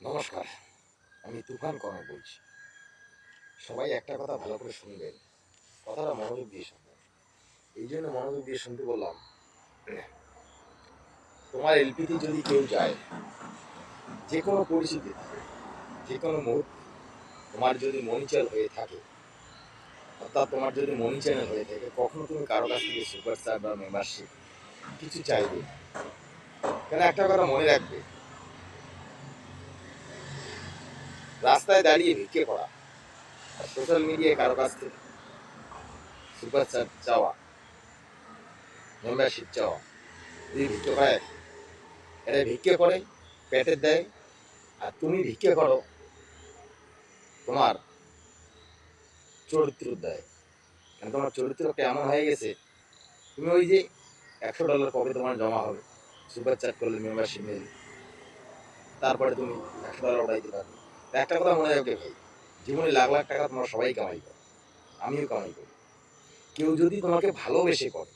নমস্কার, আমি তুফান কনক বলছি। সবাই একটা কথা ভালো করে শুনবেন। কথাটা মনোযোগ দিয়ে শুনবেন। এই জন্য মনোযোগ দিয়ে শুনতে বললাম, তোমার এলপিতে যদি কেউ যায়, যে কোনো পরিস্থিতিতে, যে কোনো মুহূর্তে তোমার যদি মনিচাল হয়ে থাকে, অর্থাৎ তোমার যদি মনি চ্যানেল হয়ে থাকে, কখনো তুমি কারও কাছ থেকে সুপারস্টার বা মেম্বারশিপ কিছু চাইবে কেন একটা কথা মনে রাখবে রাস্তায় দাঁড়িয়ে ভিক্ষে করা। আর সোশ্যাল মিডিয়ায় কারও কাছ থেকে সুপার চাওয়া মেম্বারশিপ চাওয়া, যদি ভিক্ষে করা। এটা ভিক্ষে করে পেটের দেয়, আর তুমি ভিক্ষে করো, তোমার চরিত্র দেয়। কারণ তোমার চরিত্র এমন হয়ে গেছে? তুমি ওই যে একশো ডলার কবে তোমার জমা হবে। সুপার চ্যাট করলে মেম্বারশিপ নিলে তারপরে তুমি একশো ডলার উঠাইতে পারবে। তা একটা কথা মনে রাখবে ভাই জীবনে লাখ লাখ টাকা তোমরা সবাই কামাই করো। আমিও কামাই করি। কেউ যদি তোমাকে ভালোবেসে করে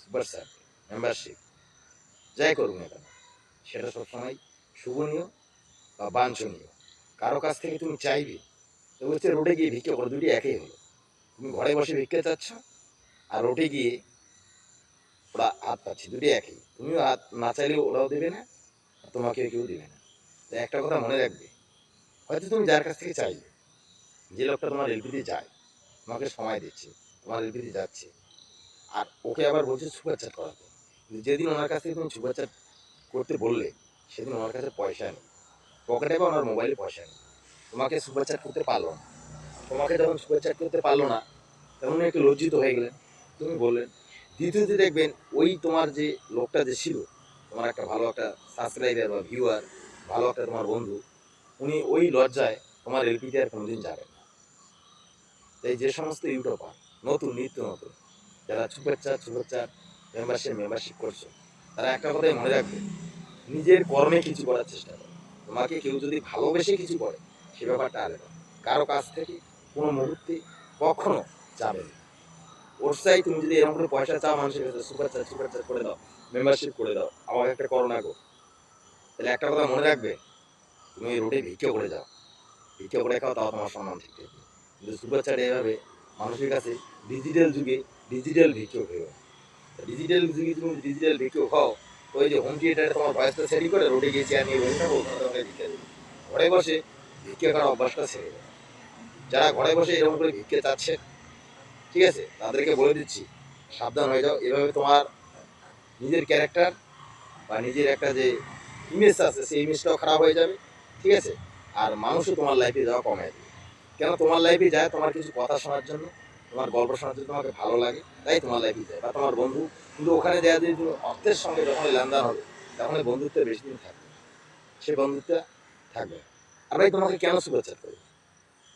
সুপার স্টার মেম্বারশিপ যাই করুক না কেন, সেটা সবসময় শুভনীয় বা বাঞ্ছনীয়। কারও কাছ থেকে তুমি চাইবে, তো হচ্ছে রোডে গিয়ে ভিক্ষে করো দুটি একই হলো। তুমি ঘরে বসে ভিক্ষে চাচ্ছ, আর রোডে গিয়ে ওরা হাত পাচ্ছে দুটি একই। তুমিও হাত না চাইলেও ওরাও দেবে না, তোমাকেও কেউ দেবে না। তো একটা কথা মনে রাখবে হয়তো তুমি যার কাছ থেকে চাইবে যে লোকটা তোমার এলপিতে যায়, তোমাকে সময় দিচ্ছে, তোমার এলপিতে যাচ্ছে, আর ওকে আবার বলছে সুপার করাতে। কিন্তু যেদিন ওনার কাছ থেকে তুমি সুপার করতে বললে, সেদিন ওনার কাছে পয়সা নেই। পকেটে বা ওনার মোবাইলে পয়সা নেই। তোমাকে সুপার করতে পারল না। তোমাকে যখন সুপার করতে পারল না উনি একটু লজ্জিত হয়ে গেলেন। তুমি বললেন, দ্বিতীয়তে দেখবেন ওই তোমার যে লোকটা যে ছিল, তোমার একটা ভালো একটা সাবস্ক্রাইবার বা ভিউয়ার ভালো একটা তোমার বন্ধু উনি ওই লজ্জায় তোমার এলপিতে আর কোনোদিন যাবেন না। তাই যে সমস্ত ইউটিউবার, নতুন, নিত্য নতুন, যারা সুপার চার মেম্বারশিপ মেম্বারশিপ করছ, তারা একটা কথাই মনে রাখবে, নিজের কর্মে কিছু করার চেষ্টা করো। তোমাকে কেউ যদি ভালোবেসে কিছু করে, সে ব্যাপারটা আলাদা। কারও কাছ থেকে কোনো মুহূর্তে কখনো যাবে না। ওর চাই তুমি যদি এরকম করে পয়সা চাও মানুষের কাছে সুপার চার সুপার চার করে দাও মেম্বারশিপ করে দাও, আমাকে একটা করোনা গো তাহলে একটা কথা মনে রাখবে তুমি রোডে ভিক্ষে করে যাও। ভিক্ষে করে খাও তাও তোমার সম্মান ঠিক থাকবে কিন্তু সুপার চাট এভাবে মানুষের কাছে ডিজিটাল যুগে ডিজিটাল ভিক্ষক হয়ে ডিজিটাল যুগে তুমি ডিজিটাল ভিক্ষক হও, তো ওই যে হোম থিয়েটারে তোমার বয়সটা সেরি করে রোডে গিয়ে চেয়ার নিয়ে বসে তোমাকে ভিক্ষা ঘরে বসে ভিক্ষে করার অভ্যাসটা ছেড়ে দেবে যারা ঘরে বসে এরকম করে ভিক্ষে চাচ্ছে, ঠিক আছে? তাদেরকে বলে দিচ্ছি, সাবধান হয়ে যাও। এভাবে তোমার নিজের ক্যারেক্টার বা নিজের একটা যে ইমেজ আছে, সেই ইমেজটাও খারাপ হয়ে যাবে। ঠিক আছে? আর মানুষও তোমার লাইফে যাওয়া কমে যাবে কেন তোমার লাইফে যায় তোমার কিছু কথা শোনার জন্য, তোমার গল্প শোনার জন্য তোমাকে ভালো লাগে, তাই তোমার লাইফে যায়। বা তোমার বন্ধু, কিন্তু ওখানে দেওয়া যদি তুমি অর্থের সঙ্গে যখন লেনদেন হবে তখন বন্ধুত্ব বেশি দিন থাকবে। সে বন্ধুত্ব থাকবে। আর ভাই, তোমাকে কেন শুভেচ্ছা করবে?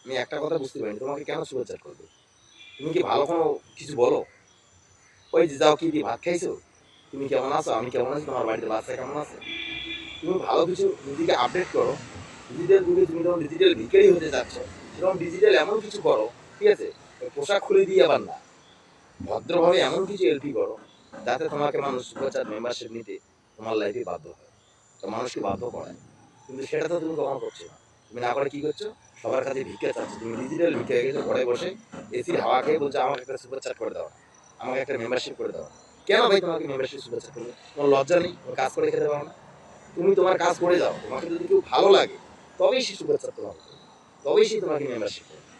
আমি একটা কথা বুঝতে পারিনি, তোমাকে কেন শুভেচ্ছা করবে? তুমি কি ভালো কোনো কিছু বলো? ওই যে, যাও কি দিয়ে ভাত খাইছো? তুমি কেমন আছো? আমি কেমন আছি? তোমার বাড়িতে বাচ্চা কেমন আছে? তুমি ভালো কিছু নিজেকে আপডেট করো। ডিজিটাল যুগে তুমি যখন ডিজিটাল ভিকারি হতে যাচ্ছ, সেরকম ডিজিটাল এমন কিছু করো, ঠিক আছে? পোশাক খুলে দিয়ে আবার না। ভদ্রভাবে এমন কিছু এলপি করো, যাতে তোমাকে মানুষ সুপারচার মেম্বারশিপ নিতে তোমার লাইফে বাধ্য হয়। তো মানুষকে বাধ্য করায়। কিন্তু সেটা তো তুমি কখনো করছ না। তুমি না করে কী করছ? সবার কাছে ভিক্ষা চাচ্ছো। তুমি ডিজিটাল ভিক্ষা গেছো, ঘরে বসে এসির হাওয়া খেয়ে বলছো, আমাকে একটা সুপার চাট করে দাও আমাকে একটা মেম্বারশিপ করে দাও কেন ভাই তোমাকে মেম্বারশিপ চাট করবে? তোমার লজ্জা নেই? কাজ করে খেতে পারো না? তুমি তোমার কাজ করে যাও। তোমাকে যদি কেউ ভালো লাগে তবেই সুপার চাট তোমাকে তবেই সে তোমাকে মেম্বারশিপ করবে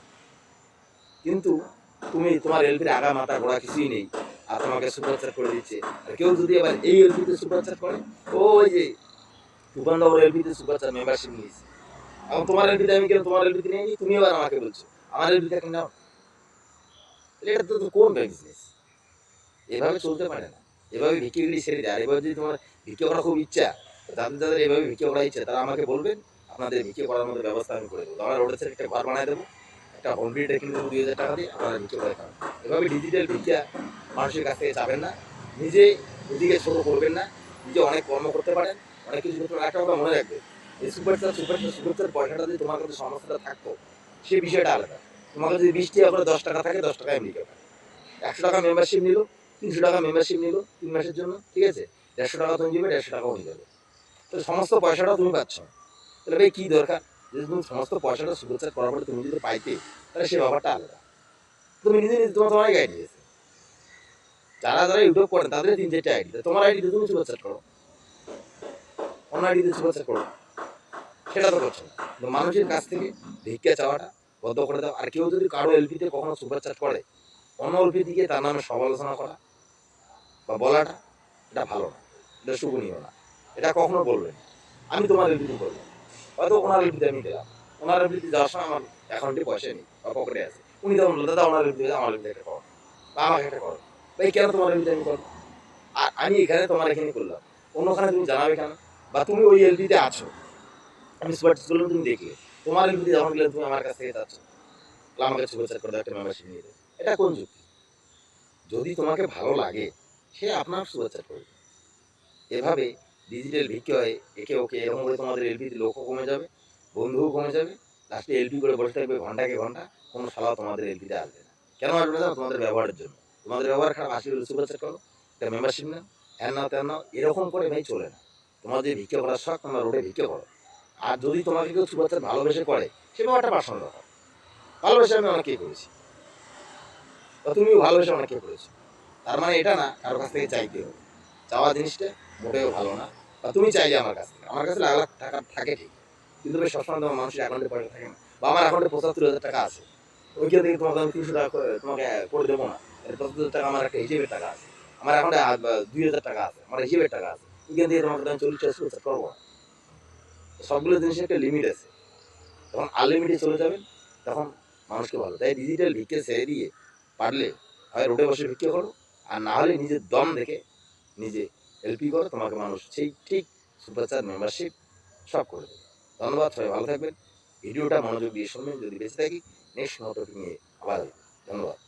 কিন্তু তুমি তোমার এলপির আগা মাথা গোড়া কিছুই নেই, আর তোমাকে সুপার চাট করে দিচ্ছে। আর কেউ যদি এবার এই এলপিতে সুপার চাট করে, ও ওই যে তুফাননগর এলপিতে সুপার চাট মেম্বারশিপ নিয়েছে। এখন তোমার এলপিতে আমি কেন তোমার এলপিতে নিয়ে তুমি এবার আমাকে বলছো, আমার এলপিতে কেন নাও। এটা তো কোন বিজনেস এভাবে চলতে পারে না। এভাবে ভিক্ষেগুলি ছেড়ে দেয়। আর এভাবে যদি তোমার ভিক্ষে করার খুব ইচ্ছা যাদের যাদের এভাবে ভিক্ষে করার ইচ্ছা, তারা আমাকে বলবেন আপনাদের ভিক্ষে করার মতো ব্যবস্থা আমি করে দেবো। আমরা রোডের একটা ঘর বানায় দেবো, একটা হোম ভিডিও কিনে দেবো দুই হাজার টাকা দিয়ে আপনারা ভিক্ষে করে খাবেন এভাবে ডিজিটাল ভিক্ষা মানুষের কাছ থেকে যাবেন না, নিজে নিজেকে ছোটো করবেন না, নিজে অনেক কর্ম করতে পারেন, অনেক কিছু করতে একটা কথা মনে রাখবে, এই সুপারস্টার সুপারস্টার সুপারস্টার পয়সাটা যদি তোমার কাছে সমস্যাটা থাকতো, সেই বিষয়টা আলাদা। তোমার কাছে যদি টাকা করে দশ টাকা থাকে, দশ টাকা এমনি পাবে একশো টাকা মেম্বারশিপ নিল, তিনশো টাকা মেম্বারশিপ নিল তিন মাসের জন্য, ঠিক আছে? দেড়শো টাকা তুমি দিবে, দেড়শো টাকা হয়ে যাবে। তো সমস্ত পয়সাটাও তুমি পাচ্ছ। তাহলে ভাই কী দরকার? যদি তুমি সমস্ত পয়সাটা সুপারচার্জ করার পরে তুমি যদি পাইতে, তাহলে সে ব্যাপারটা আলাদা। তুমি নিজে নিজে তোমার আইডি আছে। যারা যারা ইউটিউব করেন, তাদের তিন চারটে আইডি তোমার আইডিতে তুমি সুপারচার্জ করো। অন্য আইডিতে সুপারচার্জ করো। সেটা তো করছে না। মানুষের কাছ থেকে ভিক্ষা চাওয়াটা বদ্ধ করে দাও। আর কেউ যদি কারও এলপিতে কখনো সুপারচার্জ করে, অন্য এলপি দিকে তার নামে সমালোচনা করা বা বলাটা, এটা ভালো না। এটা শুভনীয় না। এটা কখনো বলবেন আমি তোমার এলপিতে করব হয়তো ওনার এলপিতে আমি দিলাম ওনার এলপিতে যাওয়ার সময় আমার অ্যাকাউন্টে পয়সা নেই বা পকেটে আছে। উনি তখন বলল, দাদা ওনার এলপিতে আমার এলপিতে একটা করো। বা আমাকে একটা করো। ভাই কেন তোমার এলপিতে আমি করব? আর আমি এখানে তোমার এখানে করলাম। অন্যখানে তুমি জানাবে কেন? বা তুমি ওই এলপিতে আছো। আমি করলাম তুমি দেখলে তোমার এলপিতে যখন গেলে তুমি আমার কাছ থেকে যাচ্ছ তাহলে আমাকে সুপারচার করে দাও, একটা মেম্বারশিপ নিয়ে এটা কোন যুক্তি? যদি তোমাকে ভালো লাগে সে আপনার সুপারচার করবে। এভাবে ডিজিটাল বিক্রয় একে ওকে এরকম করে তোমাদের এলপিতে লোকও কমে যাবে, বন্ধুও কমে যাবে লাস্টে এলপি করে বসে থাকবে ঘন্টাকে ঘণ্টা, কোনো সালাও তোমাদের এলপিতে আসবে না। কেন আসবে না? তোমাদের ব্যবহারের জন্য। তোমাদের ব্যবহার খারাপ আসলে সুপারচার করো, একটা মেম্বারশিপ নাও হ্যান নাও ত্যান নাও, এরকম করে ভাই চলে না। তোমাদের ভিক্ষে করার শখ, তোমরা রোডে ভিক্ষে করো। আর যদি তোমাকে কেউ সুপারচার ভালোবেসে করে, সে ব্যাপারটা পার্সোনাল ব্যাপার ভালোবেসে আমি অনেকেই করেছি। তুমিও ভালোবেসে অনেকে করেছ। তার মানে এটা না কারোর কাছ থেকে চাইতে হবে। চাওয়া জিনিসটা মোটেও ভালো না। বা তুমি চাইলে আমার কাছ আমার কাছে লাখ লাখ টাকা থাকে ঠিক। কিন্তু ভাই, সবসময় তোমার মানুষের অ্যাকাউন্টে পয়সা থাকে না। বা আমার অ্যাকাউন্টে পঁচাত্তর হাজার টাকা আছে। ওইখান থেকে তোমাকে আমি তিনশো টাকা তোমাকে করে দেবো না। পঁচাত্তর হাজার টাকা আমার একটা হিসেবের টাকা আছে। আমার অ্যাকাউন্টে দুই হাজার টাকা আছে। আমার হিসেবের টাকা আছে। ওইখান থেকে তোমাকে আমি চল্লিশ সুরক্ষা করব না। সবগুলো জিনিসের একটা লিমিট আছে। যখন আনলিমিটে চলে যাবেন তখন মানুষকে ভালো। তাই ডিজিটাল ভিক্ষে ছেড়ে দিয়ে পারলে, হয় রোডে বসে ভিক্ষে করো। আর না হলে নিজের দম দেখে নিজে এলপি করো তোমাকে মানুষ সেই ঠিক সুপারচার মেম্বারশিপ সব করে দেবে। ধন্যবাদ সবাই, ভালো থাকবেন। ভিডিওটা মনোযোগ দিয়ে শুনবেন। যদি বেঁচে থাকি নেক্সট কোনো নিয়ে আবার ধন্যবাদ।